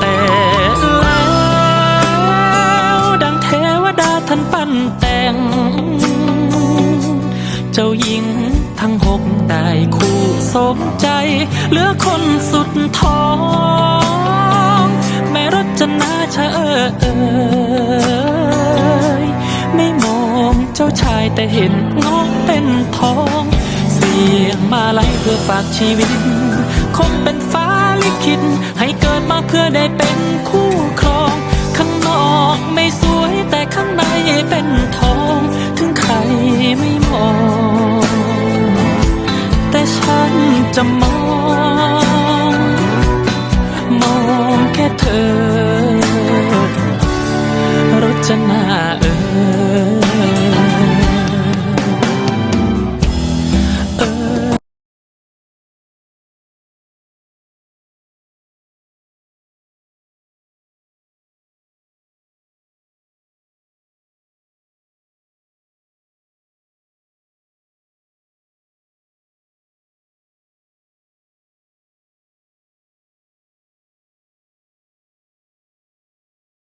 แต่แล้วดังเทวดาท่านปั้นแต่ง เจ้าหญิงทั้งหกได้คู่สมใจ เหลือคนสุดท้อง แม่รจนาชะเออเอยไม่มองเจ้าชายแต่เห็นน้องเป็นทอง สียงมาไหลเพื่อฝากชีวิต คงเป็นฟ้าลิขิตให้เกิดมาเพื่อได้เป็นคู่ครอง ข้างนอกไม่สวยแต่ข้างในเป็นทอง ถึงใครไม่มอง แต่ฉันจะมอง